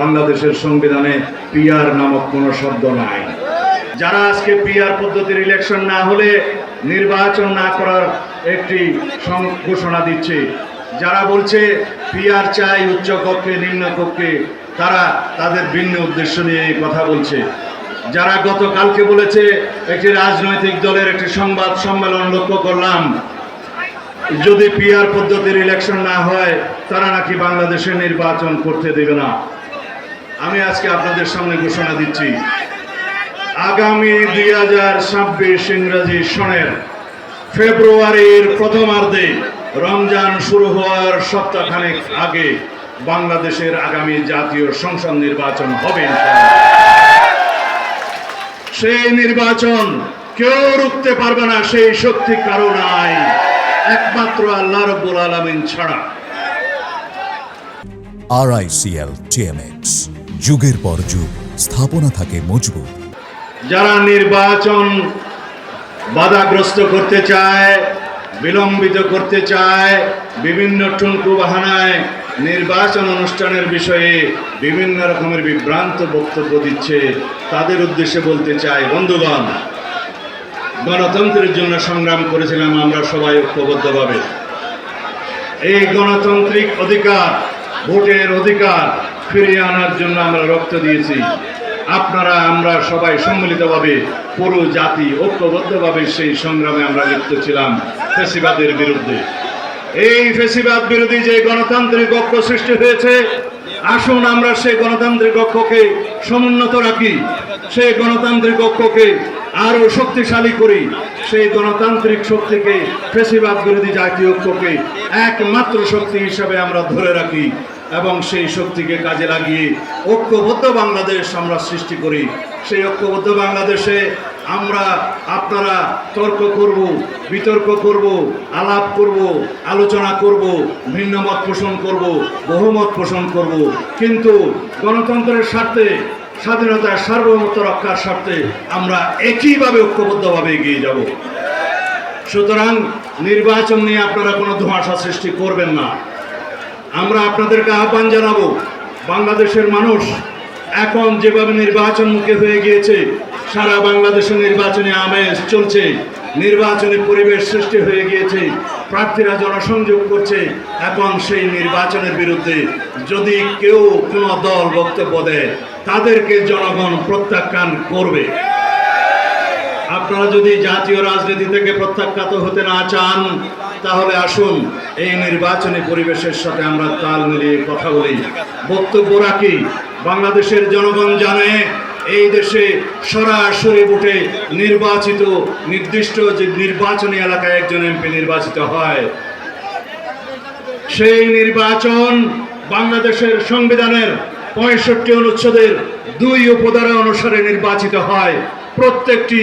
বাংলাদেশের সংবিধানে পিআর নামক কোনো শব্দ নাই। যারা আজকে পিআর পদ্ধতির ইলেকশন না হলে নির্বাচন না করার একটি ঘোষণা দিচ্ছে। যারা বলছে পিআর চাই উচ্চ কক্ষে, নিম্ন কক্ষে, তারা তাদের ভিন্ন উদ্দেশ্য নিয়ে এই কথা বলছে। যারা গতকালকে বলেছে একটি রাজনৈতিক দলের একটি সংবাদ সম্মেলন লক্ষ্য করলাম, যদি পিআর পদ্ধতির ইলেকশন না হয়, তারা নাকি বাংলাদেশে নির্বাচন করতে দেবে না। আমি আজকে আপনাদের সামনে ঘোষণা দিচ্ছি। আগামী দুই হাজার ছাব্বিশ ইংরেজি সনের ফেব্রুয়ারির প্রথমার্ধে রমজান শুরু হওয়ার সপ্তাহখানেক আগে বাংলাদেশের আগামী জাতীয় সংসদ নির্বাচন হবে সেই নির্বাচন কেউ রুখতে পারবে না, সেই শক্তি কারও নাই। একমাত্র আল্লাহ রব্বুল আলমিন ছাড়া। আরআইসিএল টিএমএক্স যুগের পর যুগ স্থাপনা থাকে মজবুত। যারা নির্বাচন বাধাগ্রস্ত করতে চায়, বিলম্বিত করতে চায়, বিভিন্ন ঠুনকু বাহানায় নির্বাচন অনুষ্ঠানের বিষয়ে বিভিন্ন রকমের বিভ্রান্ত বক্তব্য দিচ্ছে, তাদের উদ্দেশ্যে বলতে চাই, বন্ধুগণ, গণতন্ত্রের জন্য সংগ্রাম করেছিলাম আমরা সবাই ঐক্যবদ্ধভাবে। এই গণতান্ত্রিক অধিকার, ভোটের অধিকার ফিরিয়ে আনার জন্য আমরা রক্ত দিয়েছি। আপনারা, আমরা সবাই সম্মিলিতভাবে পুরো জাতি ঐক্যবদ্ধভাবে সেই সংগ্রামে আমরা লিপ্ত ছিলাম ফেসিবাদের বিরুদ্ধে। এই ফেসিবাদ বিরোধী যে গণতান্ত্রিক ঐক্য সৃষ্টি হয়েছে, আসুন আমরা সেই গণতান্ত্রিক ঐক্যকে সমুন্নত রাখি, সেই গণতান্ত্রিক ঐক্যকে আরও শক্তিশালী করি, সেই গণতান্ত্রিক শক্তিকে ফেসিবাদ বিরোধী জাতীয় ঐক্যকে একমাত্র শক্তি হিসাবে আমরা ধরে রাখি। এবং সেই শক্তিকে কাজে লাগিয়ে ঐক্যবদ্ধ বাংলাদেশ আমরা সৃষ্টি করি। সেই ঐক্যবদ্ধ বাংলাদেশে আমরা আপনারা তর্ক করব, বিতর্ক করব, আলাপ করব, আলোচনা করব ভিন্ন মত পোষণ করব, বহুমত পোষণ করব। কিন্তু গণতন্ত্রের স্বার্থে, স্বাধীনতার সার্বভৌমত্ব রক্ষার স্বার্থে আমরা একইভাবে ঐক্যবদ্ধভাবে এগিয়ে যাব। সুতরাং নির্বাচন নিয়ে আপনারা কোনো ধোঁয়াশা সৃষ্টি করবেন না। আমরা আপনাদেরকে আহ্বান জানাব, বাংলাদেশের মানুষ এখন যেভাবে নির্বাচন মুখে হয়ে গিয়েছে, সারা বাংলাদেশে নির্বাচনী আমেজ চলছে, নির্বাচনী পরিবেশ সৃষ্টি হয়ে গিয়েছে, প্রার্থীরা জনসংযোগ করছে, এখন সেই নির্বাচনের বিরুদ্ধে যদি কেউ কোনো দল বক্তব্য দেয়, তাদেরকে জনগণ প্রত্যাখ্যান করবে। আপনারা যদি জাতীয় রাজনীতি থেকে প্রত্যাখ্যাত হতে না চান তাহলে আসুন, এই নির্বাচনী পরিবেশের সাথে আমরা তাল মিলিয়ে কথা বলি। বক্তব্য রাখি, বাংলাদেশের জনগণ জানে, এই দেশে সরাসরি ভোটে নির্বাচিত নির্দিষ্ট যে নির্বাচনী এলাকায় একজন এমপি নির্বাচিত হয়। সেই নির্বাচন বাংলাদেশের সংবিধানের পঁয়ষট্টি অনুচ্ছেদের দুই উপধারা অনুসারে নির্বাচিত হয়। প্রত্যেকটি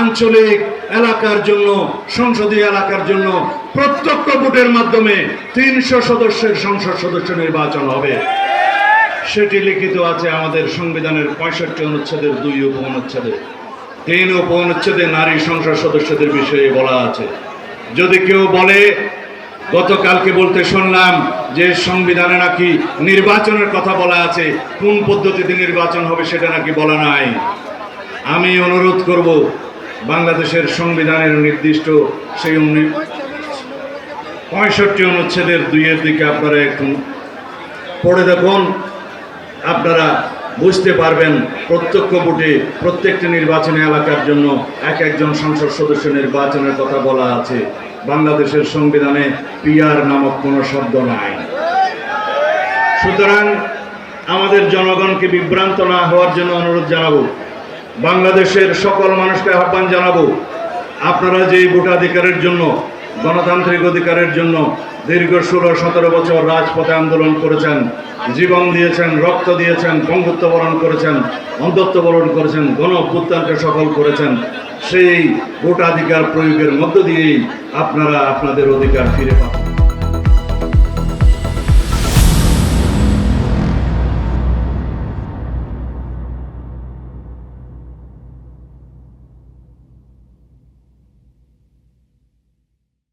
আঞ্চলিক এলাকার জন্য, সংসদীয় এলাকার জন্য প্রত্যক্ষ ভোটের মাধ্যমে তিনশো সদস্যের সংসদ সদস্য নির্বাচন হবে। সেটি লিখিত আছে আমাদের সংবিধানের পঁয়ষট্টি অনুচ্ছেদের, দুই উপ অনুচ্ছেদে তিন উপ অনুচ্ছেদে নারী সংসদ সদস্যদের বিষয়ে বলা আছে। যদি কেউ বলে, গতকালকে বলতে শুনলাম যে সংবিধানে নাকি নির্বাচনের কথা বলা আছে, কোন পদ্ধতিতে নির্বাচন হবে সেটা নাকি বলা নাই। আমি অনুরোধ করব বাংলাদেশের সংবিধানের নির্দিষ্ট সেই পঁয়ষট্টি অনুচ্ছেদের দুইয়ের দিকে আপনারা একটু পড়ে দেখুন। আপনারা বুঝতে পারবেন প্রত্যক্ষ ভোটে প্রত্যেকটি নির্বাচনী এলাকার জন্য এক একজন সংসদ সদস্য নির্বাচনের কথা বলা আছে। বাংলাদেশের সংবিধানে পিআর নামক কোনো শব্দ নাই। সুতরাং আমাদের জনগণকে বিভ্রান্ত না হওয়ার জন্য অনুরোধ জানাব। বাংলাদেশের সকল মানুষকে আহ্বান জানাব, আপনারা যে ভোটাধিকারের জন্য, গণতান্ত্রিক অধিকারের জন্য দীর্ঘ ষোলো সতেরো বছর রাজপথে আন্দোলন করেছেন, জীবন দিয়েছেন, রক্ত দিয়েছেন, বঙ্গুত্ব বরণ করেছেন অন্ধত্ব বরণ করেছেন, গণ অভ্যুত্থানকে সফল করেছেন, সেই ভোটাধিকার প্রয়োগের মধ্য দিয়েই আপনারা আপনাদের অধিকার ফিরে পাবেন।